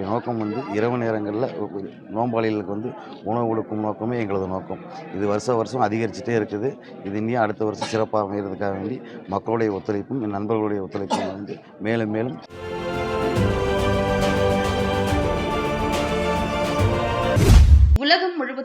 எங்களுடைய நோக்கம் வந்து இரவு நேரங்களில் நோம்பாளிகளுக்கு வந்து உணவு கொடுக்கும் நோக்கமே எங்களது நோக்கம். இது வருஷம் வருஷம் அதிகரிச்சுட்டே இருக்குது. இது இனியும் அடுத்த வருஷம் சிறப்பாக அமைகிறதுக்காக வேண்டி மக்களுடைய ஒத்துழைப்பும் என் நண்பர்களுடைய ஒத்துழைப்பும் வந்து மேலும் மேலும்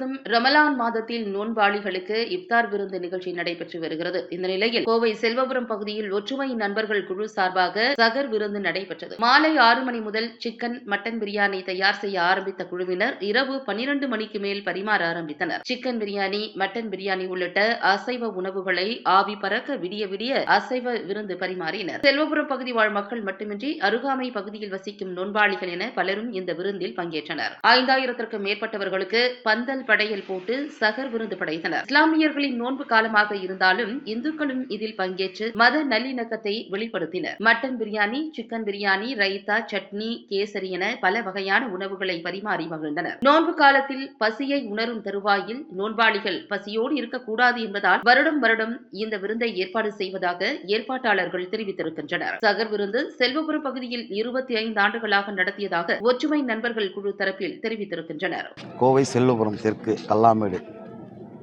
முழுவதும் ரமலான் மாதத்தில் நோன்பாளிகளுக்கு இப்தார் விருந்து நிகழ்ச்சி நடைபெற்று வருகிறது. இந்த நிலையில் கோவை செல்வபுரம் பகுதியில் ஒற்றுமை நண்பர்கள் குழு சார்பாக சகர் விருந்து நடைபெற்றது. மாலை ஆறு மணி முதல் சிக்கன் மட்டன் பிரியாணி தயார் செய்ய ஆரம்பித்த குழுவினர் இரவு பனிரெண்டு மணிக்கு மேல் பரிமாற ஆரம்பித்தனர். சிக்கன் பிரியாணி மட்டன் பிரியாணி உள்ளிட்ட அசைவ உணவுகளை ஆவி பறக்க விடிய விடிய அசைவ விருந்து பரிமாறினர். செல்வபுரம் பகுதி வாழ் மக்கள் மட்டுமின்றி அருகாமை பகுதியில் வசிக்கும் நோன்பாளிகள் என பலரும் இந்த விருந்தில் பங்கேற்றனர். ஐந்தாயிரத்திற்கும் மேற்பட்டவர்களுக்கு பந்தல் படையல் போட்டு சகர் விருந்து படைத்தனர். இஸ்லாமியர்களின் நோன்பு காலமாக இருந்தாலும் இந்துக்களும் இதில் பங்கேற்று மத நல்லிணக்கத்தை வெளிப்படுத்தினர். மட்டன் பிரியாணி சிக்கன் பிரியாணி ரைத்தா சட்னி கேசரி என பல வகையான உணவுகளை பரிமாறி மகிழ்ந்தனர். நோன்பு காலத்தில் பசியை உணரும் தருவாயில் நோன்பாளிகள் பசியோடு இருக்கக்கூடாது என்பதால் வருடம் வருடம் இந்த விருந்தை ஏற்பாடு செய்வதாக ஏற்பாட்டாளர்கள் தெரிவித்திருக்கின்றனர். சகர் விருந்து செல்வபுரம் பகுதியில் இருபத்தி ஐந்து ஆண்டுகளாக நடத்தியதாக ஒற்றுமை நண்பர்கள் குழு தரப்பில் தெரிவித்திருக்கின்றனர். கோவை செல்வபுரம் தெற்கு கல்லாமேடு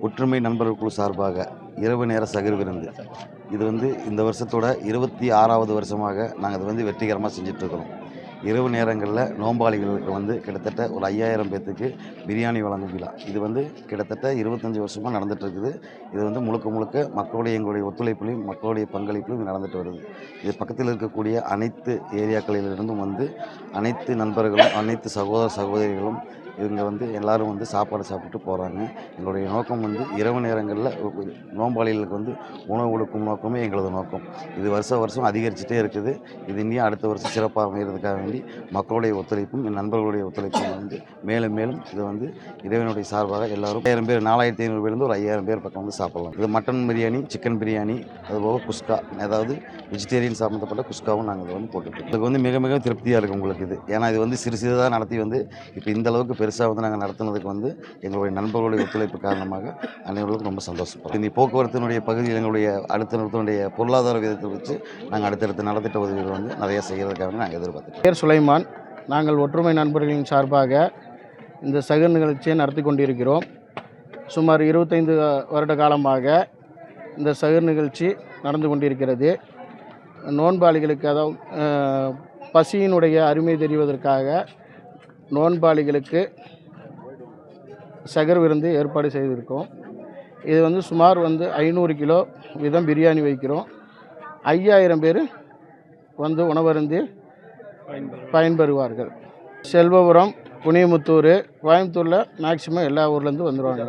ஒற்றுமை நண்பர்கள் குழு சார்பாக இரவு நேர சகிர் விருந்து. இது வந்து இந்த வருஷத்தோட இருபத்தி ஆறாவது வருஷமாக நாங்கள் இது வந்து வெற்றிகரமாக செஞ்சிட்ருக்கிறோம் இரவு நேரங்களில் நோம்பாளிகளுக்கு வந்து கிட்டத்தட்ட ஒரு ஐயாயிரம் பேர்த்துக்கு பிரியாணி வழங்கும் விழா. இது வந்து கிட்டத்தட்ட இருபத்தஞ்சி வருஷமாக நடந்துகிட்ருக்குது இருக்குது இது வந்து முழுக்க முழுக்க மக்களுடைய எங்களுடைய ஒத்துழைப்புலையும் மக்களுடைய பங்களிப்பிலும் இது நடந்துட்டு வருது. இது பக்கத்தில் இருக்கக்கூடிய அனைத்து ஏரியாக்களிலிருந்தும் வந்து அனைத்து நண்பர்களும் அனைத்து சகோதர சகோதரிகளும் இவங்க வந்து எல்லோரும் வந்து சாப்பாடு சாப்பிட்டு போகிறாங்க எங்களுடைய நோக்கம் வந்து இரவு நேரங்களில் நோம்பாளிகளுக்கு வந்து உணவு கொடுக்கும் நோக்கமே எங்களது நோக்கம். இது வருஷம் வருஷம் அதிகரிச்சுட்டே இருக்குது. இது இனியும் அடுத்த வருஷம் சிறப்பாக அமைகிறதுக்காக வேண்டி மக்களுடைய ஒத்துழைப்பும் என் நண்பர்களுடைய ஒத்துழைப்பும் வந்து மேலும் மேலும் இது வந்து இறைவனுடைய சார்பாக எல்லோரும் ஆயிரம் பேர் நாலாயிரத்தி ஐநூறு பேர்லேருந்து ஒரு ஐயாயிரம் பேர் பக்கம் வந்து சாப்பிடலாம். இது மட்டன் பிரியாணி சிக்கன் பிரியாணி அதுபோக குஸ்கா அதாவது வெஜிடேரியன் சம்மந்தப்பட்ட குஸ்காவும் நாங்கள் இதை வந்து போட்டுருக்கோம் இதுக்கு வந்து மிக மிக திருப்தியாக இருக்குது உங்களுக்கு இது. ஏன்னா இது வந்து சிறு சிறிதாக நடத்தி வந்து இப்போ இந்த அளவுக்கு பெருசாக வந்து நாங்கள் நடத்துனதுக்கு வந்து எங்களுடைய நண்பர்களுடைய ஒத்துழைப்பு காரணமாக அனைவருக்கும் ரொம்ப சந்தோஷப்படுறோம் இந்த போக்குவரத்தினுடைய பகுதியில் எங்களுடைய அடுத்த நிறுவனத்தினுடைய பொருளாதார விதத்தை வச்சு நாங்கள் அடுத்தடுத்த நலத்திட்ட உதவிகள் வந்து நிறைய செய்கிறதுக்காக நாங்கள் எதிர்பார்த்துருக்கோம் பேர் சுலைமான். நாங்கள் ஒற்றுமை நண்பர்களின் சார்பாக இந்த சகர் நிகழ்ச்சியை நடத்தி கொண்டிருக்கிறோம். சுமார் இருபத்தைந்து வருட காலமாக இந்த சகர் நிகழ்ச்சி நடந்து கொண்டிருக்கிறது. நோன்பாளிகளுக்கு அதாவது பசியினுடைய அருமை தெரிவதற்காக நோன்பாளிகளுக்கு சகர் விருந்து ஏற்பாடு செய்திருக்கோம். இது வந்து சுமார் வந்து ஐநூறு கிலோ வீதம் பிரியாணி வைக்கிறோம். ஐயாயிரம் பேர் வந்து உணவருந்தி பயன்பெறுவார்கள். செல்வபுரம் புனியமுத்தூர் கோயம்புத்தூரில் மேக்சிமம் எல்லா ஊர்லேருந்து வந்துடுவாங்க